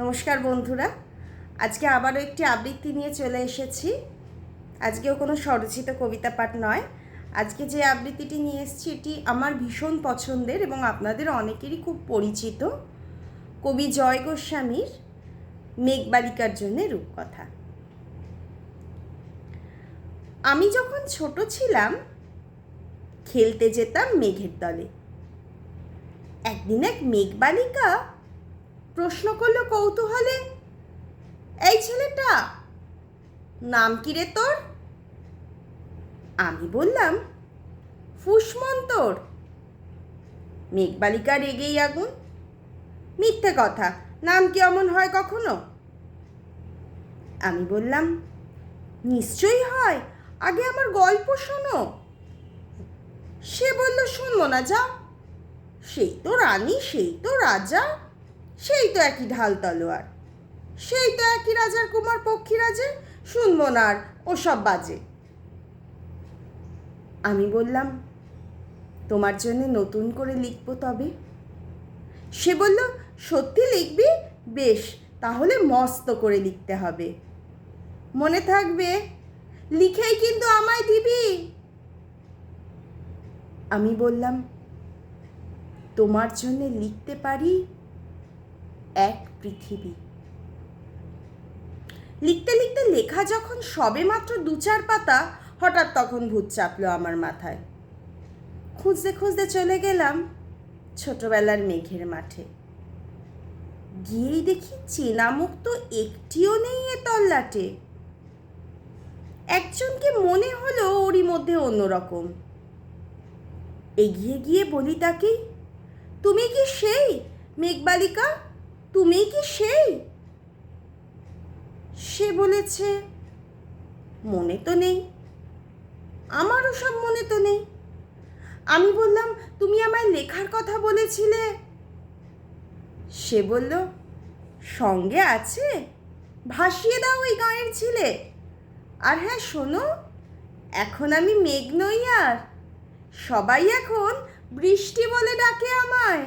নমস্কার বন্ধুরা। আজকে আবারও একটি আবৃত্তি নিয়ে চলে এসেছি। আজকেও কোনো স্বরচিত কবিতা পাঠ নয়। আজকে যে আবৃত্তিটি নিয়ে এসেছি, এটি আমার ভীষণ পছন্দের এবং আপনাদের অনেকেরই খুব পরিচিত। কবি জয় গোস্বামীর মেঘবালিকার জন্যে রূপকথা। আমি যখন ছোট ছিলাম, খেলতে যেতাম মেঘের দলে। একদিন এক মেঘবালিকা প্রশ্ন করল কৌতূহলে। এই ছেলেটা, নাম কি রে তোর? আমি বললাম, ফুসমন্তর। মেঘবালিকা রেগেই আগুন। মিথ্যে কথা, নাম কি অমন হয় কখনো? আমি বললাম, নিশ্চয়ই হয়, আগে আমার গল্প শোনো। সে বলল, শুনব না যা, সেই তো রানী, সেই তো রাজা। সেই তো একই ঢাল তলোয়ার। সেই তো একই রাজার কুমার পক্ষীরাজে শুনব না আর ওসব বাজে। আমি বললাম, তোমার জন্য নতুন করে লিখব তবে? সে বলল, সত্যি লিখবি? বেশ, তাহলে মস্ত করে লিখতে হবে। মনে থাকবে, লিখেই কিন্তু আমায় দিবি। আমি বললাম, তোমার জন্য লিখতে পারি? এক পৃথিবী। লিখতে লিখতে লেখা যখন সবে মাত্র দু চার পাতা, হঠাৎ তখন ভূত চাপলো আমার মাথায়। খুঁজতে খুঁজতে চলে গেলাম ছোটবেলার মেঘের মাঠে। গিয়েই দেখি চেনা মুখ তো একটিও নেই এ তল্লাটে। একজনকে মনে হলো ওরই মধ্যে অন্যরকম। এগিয়ে গিয়ে বলি তাকে, তুমি কি সেই মেঘবালিকা? তুমি কি সেই? সে বলেছে, মনে তো নেই। আমারও সব মনে তো নেই। আমি বললাম, তুমি আমায় লেখার কথা বলেছিলে? সে বলল, সঙ্গে আছে। ভাসিয়ে দাও ওই গাঁয়ের ছিলে। আর হ্যাঁ শোনো, এখন আমি মেঘ নই আর। সবাই এখন বৃষ্টি বলে ডাকে আমায়।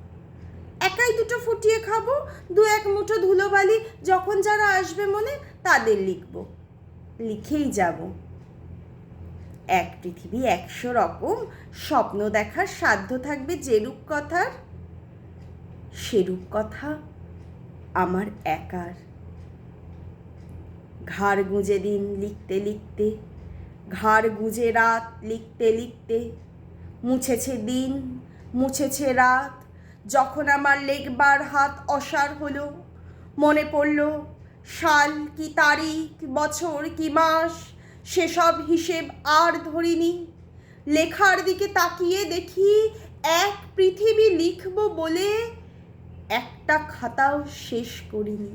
একাই দুটো ফুটিয়ে খাব, দু এক মুঠো ধুলোবালি যখন যারা আসবে মনে, তাদের লিখব। লিখেই যাব। এক পৃথিবী একশো রকম, স্বপ্ন দেখার সাধ্য থাকবে যেরূপ কথার, সেরূপ কথা আমার একার। ঘাড় গুঁজে দিন লিখতে লিখতে, ঘাড় গুঁজে রাত লিখতে লিখতে, মুছেছে দিন, মুছেছে রাত যখন আমার লেখবার হাত অসার হলো, মনে পড়ল, সাল কি তারিখ, বছর কি মাস, সেসব হিসেব আর ধরিনি। লেখার দিকে তাকিয়ে দেখি এক পৃথিবী লিখব বলে একটা খাতাও শেষ করিনি।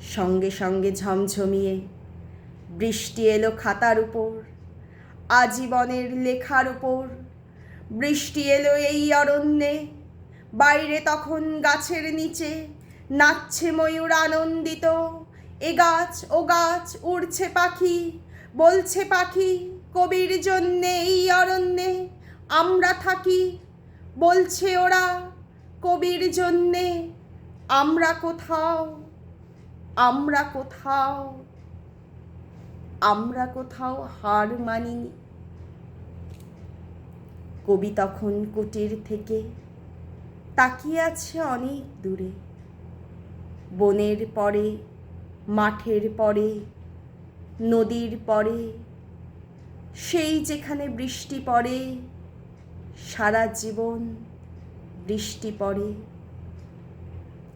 সঙ্গে সঙ্গে ঝমঝমিয়ে বৃষ্টি এলো খাতার উপর, আজীবনের লেখার উপর। বৃষ্টি এলো এই অরণ্যে। বাইরে তখন গাছের নিচে নাচছে ময়ূর আনন্দিত। এ গাছ, ও গাছ, উড়ছে পাখি, বলছে পাখি, কবির জন্যে এই অরণ্যে আমরা থাকি। বলছে ওরা, কবির জন্যে আমরা কোথাও আমরা কোথাও আমরা কোথাও হার মানিনি। কবি তখন কুটির থেকে তাকিয়ে আছে অনেক দূরে। বনের পরে, মাঠের পরে, নদীর পরে, সেই যেখানে বৃষ্টি পড়ে, সারা জীবন বৃষ্টি পড়ে।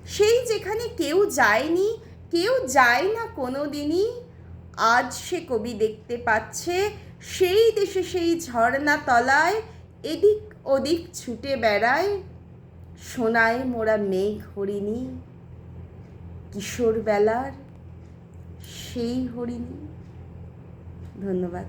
সেই যেখানে কেউ যায়নি, কেউ যায় না কোনো দিনই আজ সে কবি দেখতে পাচ্ছে, সেই দেশে সেই ঝর্ণা তলায় এদিক ওদিক ছুটে বেড়ায় সোনায় মোরা মেঘ হরিণী কিশোর বেলার সেই হরিণী। ধন্যবাদ।